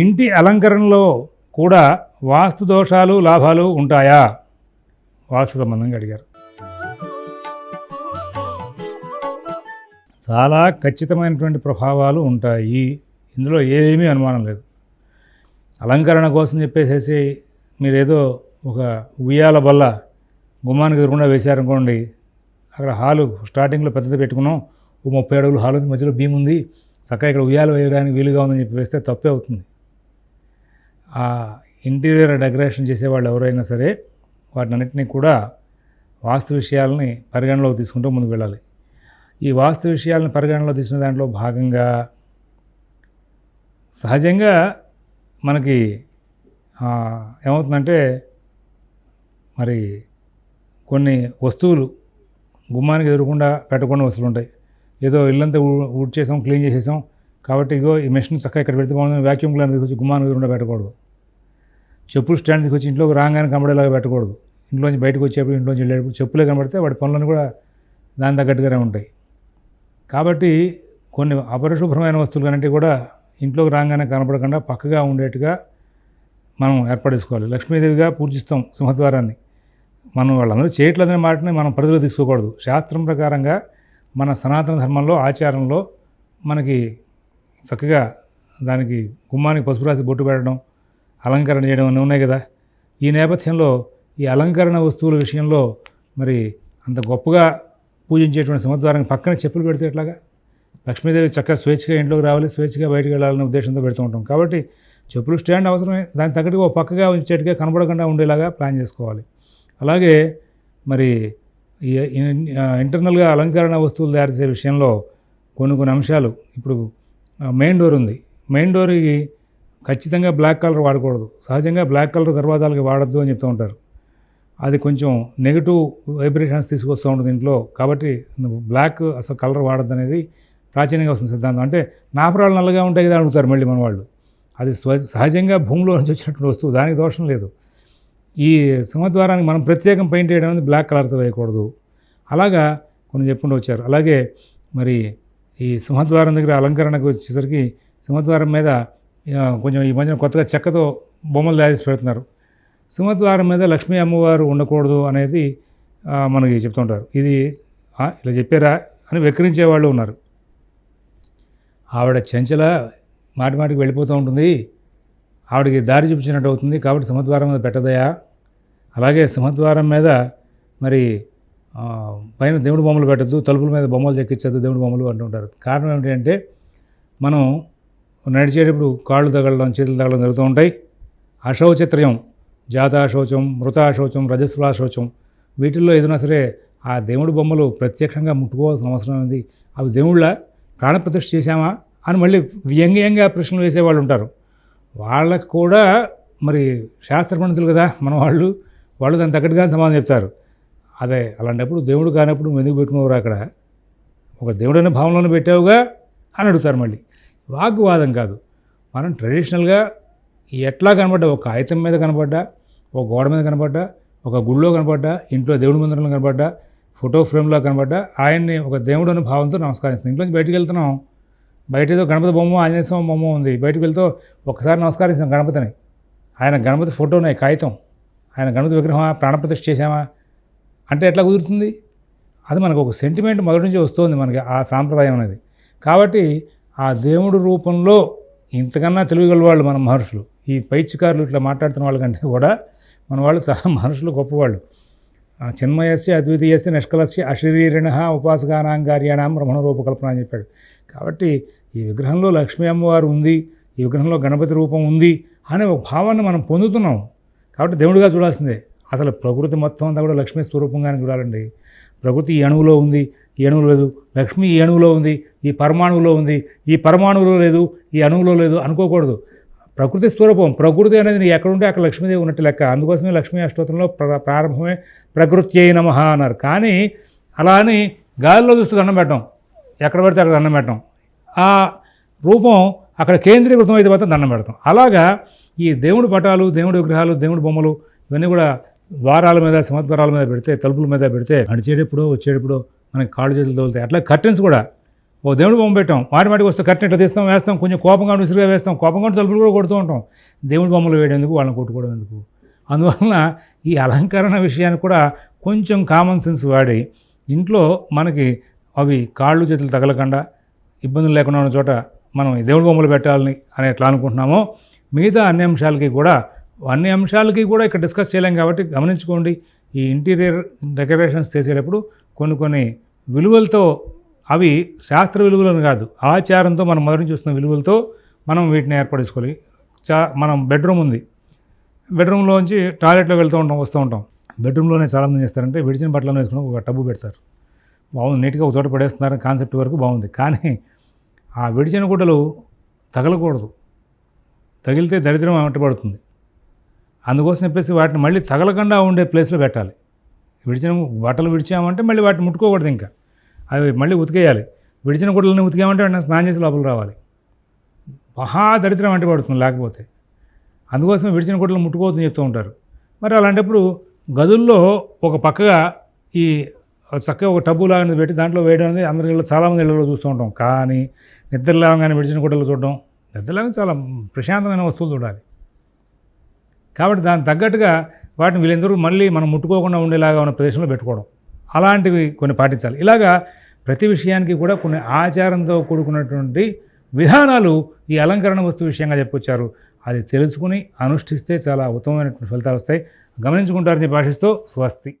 ఇంటి అలంకరణలో కూడా వాస్తు దోషాలు లాభాలు ఉంటాయా? వాస్తు సంబంధంగా అడిగారు. చాలా ఖచ్చితమైనటువంటి ప్రభావాలు ఉంటాయి. ఇందులో ఏమీ అనుమానం లేదు. అలంకరణ కోసం చెప్పేసేసి మీరేదో ఒక ఉయ్యాల బల్ల గుమ్మానికి ఎదురకుండా వేశారనుకోండి అక్కడ హాలు స్టార్టింగ్లో పెద్దది పెట్టుకున్నాం ఓ ముప్పై అడుగులు హాలు ఉంది, మధ్యలో భీమ్ ఉంది చక్కగా ఇక్కడ ఉయ్యాల వేయడానికి వీలుగా ఉందని చెప్పి వేస్తే తప్పే అవుతుంది. ఆ ఇంటీరియర్ డెకరేషన్ చేసేవాళ్ళు ఎవరైనా సరే వాటినన్నింటినీ కూడా వాస్తు విషయాలని పరిగణలోకి తీసుకుంటూ ముందుకు వెళ్ళాలి. ఈ వాస్తు విషయాలను పరిగణలో తీసుకున్న దాంట్లో భాగంగా సహజంగా మనకి ఏమవుతుందంటే మరి కొన్ని వస్తువులు గుమ్మానికి ఎదురకుండా పెట్టకుండా వస్తువులు ఉంటాయి. ఏదో ఇల్లంతా ఊడ్ చేసాం క్లీన్ చేసేసాం కాబట్టి ఇగో ఈ మెషిన్ చక్కగా ఇక్కడ పెడితే బాగుంది వ్యాక్యూమ్ క్లీనర్ తీసుకొచ్చి గుమ్మానికి ఎదురుకుండా పెట్టకూడదు. చెప్పులు స్టాండ్ వచ్చి ఇంట్లోకి రాగానే కనబడేలాగా పెట్టకూడదు. ఇంట్లోంచి బయటకు వచ్చేప్పుడు ఇంట్లోంచి వెళ్ళేటప్పుడు చెప్పులే కనబడితే వాటి పనులను కూడా దాని తగ్గట్టుగానే ఉంటాయి. కాబట్టి కొన్ని అపరిశుభ్రమైన వస్తువులు కనంటే కూడా ఇంట్లోకి రాగానే కనపడకుండా పక్కగా ఉండేట్టుగా మనం ఏర్పడేసుకోవాలి లక్ష్మీదేవిగా పూజిస్తాం సింహద్వారాన్ని. మనం వాళ్ళందరూ చేయట్లేదనే మాటని మనం పరిధిలో తీసుకోకూడదు. శాస్త్రం ప్రకారంగా మన సనాతన ధర్మంలో ఆచారంలో మనకి చక్కగా దానికి గుమ్మానికి పసుపు రాసి బొట్టు పెట్టడం అలంకరణ చేయడం అన్నీ ఉన్నాయి కదా. ఈ నేపథ్యంలో ఈ అలంకరణ వస్తువుల విషయంలో మరి అంత గొప్పగా పూజించేటువంటి సింహద్వారానికి పక్కన చెప్పులు పెడితే ఎట్లాగా? లక్ష్మీదేవి చక్కగా స్వేచ్ఛగా ఇంట్లోకి రావాలి స్వేచ్ఛగా బయటకు వెళ్ళాలనే ఉద్దేశంతో పెడుతూ ఉంటాం. కాబట్టి చెప్పులు స్టాండ్ అవసరమే. దానికి తగ్గట్టుగా ఓ పక్కగా ఉంచేట్టుగా కనబడకుండా ఉండేలాగా ప్లాన్ చేసుకోవాలి. అలాగే మరి ఈ ఇంటర్నల్గా అలంకరణ వస్తువులు తయారు చేసే విషయంలో కొన్ని కొన్ని అంశాలు ఇప్పుడు మెయిన్ డోర్ ఉంది. మెయిన్ డోర్కి ఖచ్చితంగా బ్లాక్ కలర్ వాడకూడదు. సహజంగా బ్లాక్ కలర్ దర్వాజాలకి వాడద్దు అని చెప్తూ ఉంటారు. అది కొంచెం నెగిటివ్ వైబ్రేషన్స్ తీసుకొస్తూ ఉంటుంది ఇంట్లో. కాబట్టి బ్లాక్ అసలు కలర్ వాడద్దు అనేది ప్రాచీనంగా వస్తుంది సిద్ధాంతం. అంటే నాపరాలు నల్లగా ఉంటాయి కదా అడుగుతారు మళ్ళీ మన వాళ్ళు అది స్వ సహజంగా భూమిలో నుంచి వచ్చినటువంటి వస్తువు. దానికి దోషం లేదు. ఈ సింహద్వారానికి మనం ప్రత్యేకం పెయింట్ వేయడం అనేది బ్లాక్ కలర్తో వేయకూడదు. అలాగా కొన్ని చెప్పుకుంటూ వచ్చారు. అలాగే మరి ఈ సింహద్వారం దగ్గర అలంకరణకు వచ్చేసరికి సింహద్వారం మీద కొంచెం ఈ మధ్యన కొత్తగా చెక్కతో బొమ్మలు తయారు పెడుతున్నారు. సింహద్వారం మీద లక్ష్మీ అమ్మవారు ఉండకూడదు అనేది మనకి చెప్తుంటారు. ఇది ఇలా చెప్పారా అని వెక్కిరించే వాళ్ళు ఉన్నారు. ఆవిడ చెంచల మాటి మాటికి వెళ్ళిపోతూ ఉంటుంది. ఆవిడకి దారి చూపించినట్టు అవుతుంది. కాబట్టి సింహద్వారం మీద పెట్టదయా? అలాగే సింహద్వారం మీద మరి పైన దేవుడి బొమ్మలు పెట్టద్దు తలుపుల మీద బొమ్మలు చెక్కించద్దు దేవుడి బొమ్మలు అంటుంటారు. కారణం ఏమిటంటే మనం నడిచేటప్పుడు కాళ్ళు తగలడం చేతులు తగలడం జరుగుతూ ఉంటాయి. అశౌచత్రయం జాతాశౌచం మృతాశౌచం రజస్వలాశౌచం వీటిల్లో ఏదైనా సరే ఆ దేవుడి బొమ్మలు ప్రత్యక్షంగా ముట్టుకోవాల్సిన అవసరం ఉంది అవి దేవుళ్ళ ప్రాణప్రతిష్ఠ చేశామా? అని మళ్ళీ వ్యంగ్యంగా ప్రశ్నలు వేసేవాళ్ళు ఉంటారు. వాళ్ళకు కూడా మరి శాస్త్ర పండితులు కదా మన వాళ్ళు వాళ్ళు దానికి తగ్గట్టుగా సమాధానం చెప్తారు. అదే అలాంటప్పుడు దేవుడు కానప్పుడు నువ్వు ఎందుకు పెట్టుకున్నావురా అక్కడ? ఒక దేవుడైన భావంలోనే పెట్టావుగా అని అడుగుతారు మళ్ళీ. వాగ్వాదం కాదు. మనం ట్రెడిషనల్గా ఎట్లా కనబడ్డా ఒక కాగితం మీద కనబడ్డా ఒక గోడ మీద కనబడ్డా ఒక గుళ్ళో కనబడ్డా ఇంట్లో దేవుడి మందిరంలో కనబడ్డా ఫోటో ఫ్రేమ్లో కనబడ్డా ఆయన్ని ఒక దేవుడు అనే భావంతో నమస్కరిస్తుంది ఇంట్లోంచి బయటికి వెళ్తున్నాం. బయట ఏదో గణపతి బొమ్మ ఆంజనేయ స్వామి బొమ్మ ఉంది. బయటకు వెళ్తూ ఒకసారి నమస్కరిస్తాం గణపతిని. ఆయన గణపతి ఫోటోనే కాగితం. ఆయన గణపతి విగ్రహమా ప్రాణప్రతిష్ఠ చేశామా? అంటే ఎట్లా కుదురుతుంది? అది మనకు ఒక సెంటిమెంట్ మొదటి నుంచి వస్తుంది మనకి ఆ సాంప్రదాయం అనేది. కాబట్టి ఆ దేవుడు రూపంలో ఇంతకన్నా తెలివిగల వాళ్ళు మన మహర్షులు. ఈ పైచికారులు ఇట్లా మాట్లాడుతున్న వాళ్ళకంటే కూడా మన వాళ్ళు చాలా మహర్షులు గొప్పవాళ్ళు. ఆ చిన్మయస్య అద్వితీయస్య నిష్కలస్య అశరీరిణ ఉపాసకానాంగార్యాణం బ్రహ్మణ రూపకల్పన అని చెప్పాడు. కాబట్టి ఈ విగ్రహంలో లక్ష్మీ అమ్మవారు ఉంది ఈ విగ్రహంలో గణపతి రూపం ఉంది అనే ఒక భావాన్ని మనం పొందుతున్నాం. కాబట్టి దేవుడిగా చూడాల్సిందే. అసలు ప్రకృతి మొత్తం అంతా కూడా లక్ష్మీ స్వరూపంగానే చూడాలండి. ప్రకృతి ఈ అణువులో ఉంది ఈ అణువు లేదు. లక్ష్మి ఈ అణువులో ఉంది ఈ పరమాణువులో ఉంది. ఈ పరమాణువులో లేదు ఈ అణువులో లేదు అనుకోకూడదు. ప్రకృతి స్వరూపం ప్రకృతి అనేది నీ ఎక్కడుంటే అక్కడ లక్ష్మీదేవి ఉన్నట్టు లెక్క. అందుకోసమే లక్ష్మీ అష్టోత్రంలో ప్ర ప్రారంభమే ప్రకృతి అయి నమః అన్నారు. కానీ అలా అని గాలిలో చూస్తూ దండం పెట్టడం ఎక్కడ పడితే అక్కడ దండం పెట్టడం. ఆ రూపం అక్కడ కేంద్రీకృతం అయితే మాత్రం దండం పెడతాం. అలాగా ఈ దేవుడి పటాలు దేవుడి విగ్రహాలు దేవుడి బొమ్మలు ఇవన్నీ కూడా ద్వారాల మీద సింహద్వారాల మీద పెడితే తలుపుల మీద పెడితే నడిచేటప్పుడు వచ్చేటప్పుడు మనకి కాళ్ళు చేతులు తగులుతాయి. అట్లా కర్టెన్స్ కూడా. ఓ దేవుడి బొమ్మ పెట్టాం. వాటి మాటికి వస్తే కట్టిన ఇట్లా తీస్తాం? వేస్తాం. కొంచెం కోపంగా విసురుగా వేస్తాం. కోపంగా తలుపులు కూడా కొడుతూ ఉంటాం. దేవుడి బొమ్మలు వేయడం వాళ్ళని కొట్టుకోవడం ఎందుకు? అందువలన ఈ అలంకరణ విషయాన్ని కూడా కొంచెం కామన్ సెన్స్ వాడి ఇంట్లో మనకి అవి కాళ్ళు చేతులు తగలకుండా ఇబ్బందులు లేకుండా ఉన్న చోట మనం దేవుడి బొమ్మలు పెట్టాలని అని ఎట్లా అనుకుంటున్నామో మిగతా అన్ని అంశాలకి కూడా అన్ని అంశాలకి కూడా ఇక్కడ డిస్కస్ చేయలేం కాబట్టి గమనించుకోండి. ఈ ఇంటీరియర్ డెకరేషన్స్ చేసేటప్పుడు కొన్ని కొన్ని విలువలతో అవి శాస్త్ర విలువలను కాదు ఆచారంతో మనం మొదటి చూస్తున్న విలువలతో మనం వీటిని ఏర్పడేసుకోవాలి చా మనం బెడ్రూమ్ ఉంది. బెడ్రూమ్లోంచి టాయిలెట్లో వెళ్తూ ఉంటాం వస్తూ ఉంటాం. బెడ్రూమ్లోనే చాలామంది చేస్తారంటే విడిచిన బట్టలను వేసుకుని ఒక టబ్బు పెడతారు. బాగుంది నీట్గా ఒక చోట పడేస్తున్నారు కాన్సెప్ట్ వరకు బాగుంది. కానీ ఆ విడిచిన గుడ్డలు తగలకూడదు. తగిలితే దరిద్రం పడుతుంది అందుకోసం చెప్పేసి వాటిని మళ్ళీ తగలకుండా ఉండే ప్లేస్లో పెట్టాలి. విడిచిన బట్టలు విడిచామంటే మళ్ళీ వాటిని ముట్టుకోకూడదు ఇంకా. అవి మళ్ళీ ఉతికేయాలి. విడిచిన గుడ్డలని ఉతికామంటే వెంటనే స్నానం చేసి లోపల రావాలి. మహా దరిద్రం అంటే పడుతుంది లేకపోతే. అందుకోసం విడిచిన గుడ్డలు ముట్టుకోవద్దని చెప్తూ ఉంటారు. మరి అలాంటప్పుడు గదుల్లో ఒక పక్కగా ఈ చక్కగా ఒక టబ్బు లాగానే పెట్టి దాంట్లో వేయడం అనేది అందరి ఇళ్ళు చాలామంది ఇళ్ళలో చూస్తూ ఉంటాం. కానీ నిద్ర లేవగానే విడిచిన గుడ్డలు చూడడం నిద్ర లేవగానే చాలా ప్రశాంతమైన వస్తువులు చూడాలి. కాబట్టి దానికి తగ్గట్టుగా వాటిని వీళ్ళందరూ మళ్ళీ మనం ముట్టుకోకుండా ఉండేలాగా ఉన్న ప్రదేశంలో పెట్టుకోవడం. అలాంటివి కొన్ని పాటించాలి. ఇలాగా ప్రతి విషయానికి కూడా కొన్ని ఆచారంతో కూడుకున్నటువంటి విధానాలు ఈ అలంకరణ వస్తు విషయంగా చెప్పొచ్చారు అది తెలుసుకుని అనుష్ఠిస్తే చాలా ఉత్తమమైనటువంటి ఫలితాలు వస్తాయి. గమనించుకుంటారని భాషిస్తూ స్వస్తి.